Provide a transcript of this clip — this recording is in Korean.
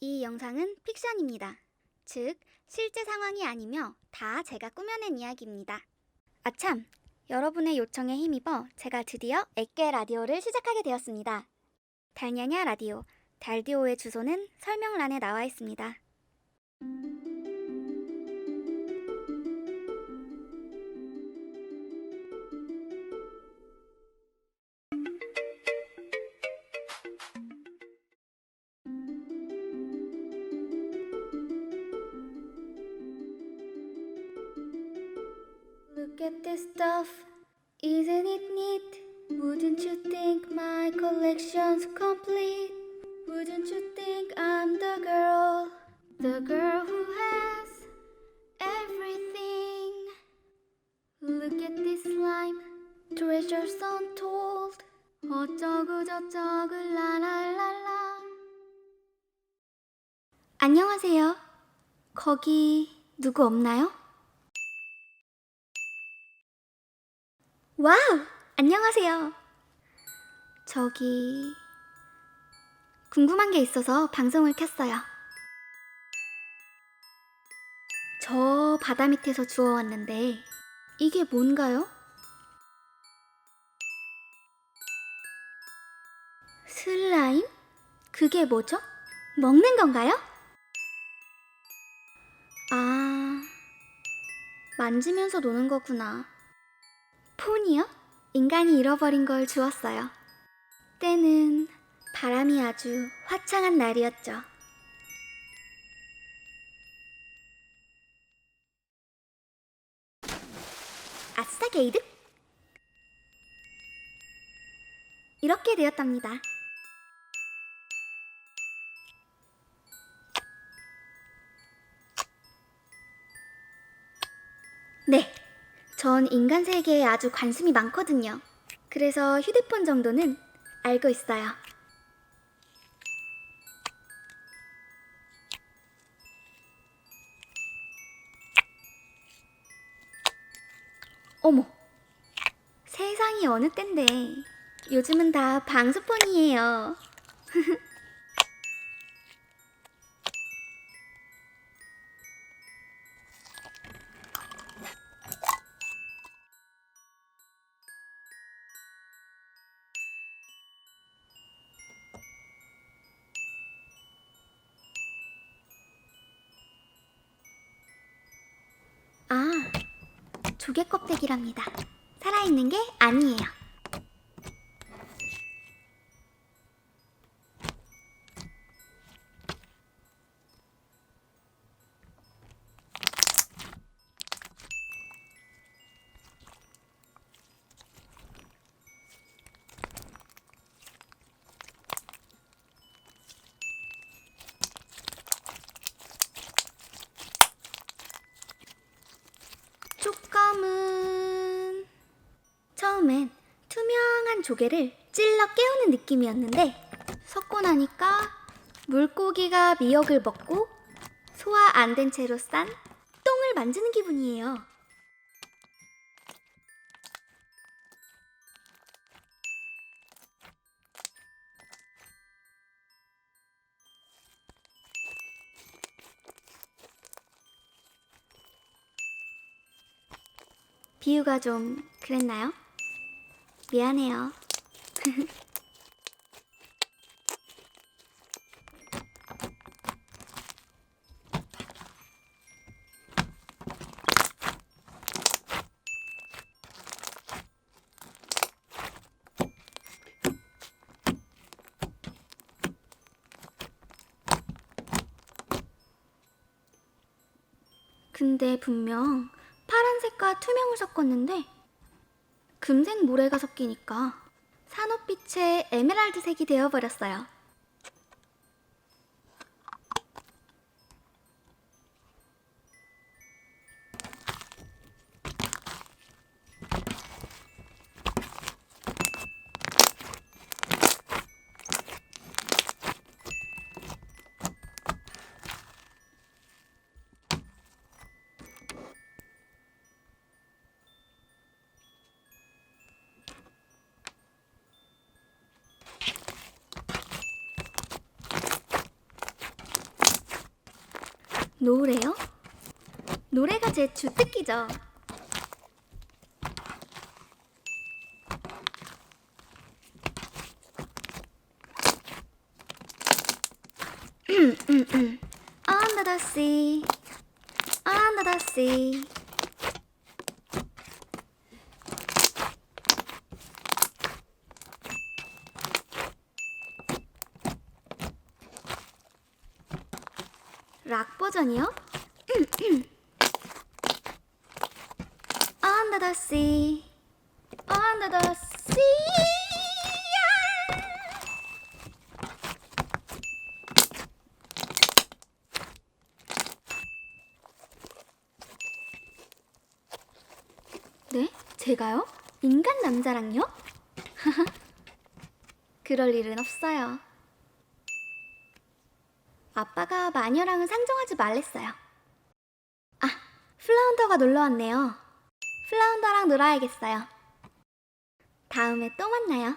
이 영상은 픽션입니다. 즉, 실제 상황이 아니며 다 제가 꾸며낸 이야기입니다. 아참, 여러분의 요청에 힘입어 제가 드디어 액계 라디오를 시작하게 되었습니다. 달냐냐 라디오, 달디오의 주소는 설명란에 나와 있습니다. This stuff, isn't it neat? Wouldn't you think my collection's complete? Wouldn't you think I'm the girl, the girl who has everything? Look at this slime, treasures untold. 어쩌고 저쩌고 라라라라. 안녕하세요. 거기 누구 없나요? 와우! 안녕하세요. 저기 궁금한 게 있어서 방송을 켰어요. 저 바다 밑에서 주워왔는데 이게 뭔가요? 슬라임? 그게 뭐죠? 먹는 건가요? 아, 만지면서 노는 거구나. 폰이요? 인간이 잃어버린 걸 주었어요. 때는 바람이 아주 화창한 날이었죠. 아싸 게이득! 이렇게 되었답니다. 네, 전 인간 세계에 아주 관심이 많거든요. 그래서 휴대폰 정도는 알고 있어요. 어머, 세상이 어느 땐데 요즘은 다 방수폰이에요. 조개 껍데기랍니다. 살아있는 게 아니에요. 촉감은 처음엔 투명한 조개를 찔러 깨우는 느낌이었는데 섞고 나니까 물고기가 미역을 먹고 소화 안 된 채로 싼 똥을 만지는 기분이에요. 비유가 좀 그랬나요? 미안해요. 근데 분명 파란색과 투명을 섞었는데 금색 모래가 섞이니까 산호빛의 에메랄드색이 되어버렸어요. 노래요? 노래가 제 주특기죠. 음, 음, 음. Under the sea, under the sea. 락 버전이요? The sea, under the. 네? 제가요? 인간 남자랑요? 그럴 일은 없어요. 아빠가 마녀랑은 상종하지 말랬어요. 아, 플라운더가 놀러 왔네요. 플라운더랑 놀아야겠어요. 다음에 또 만나요.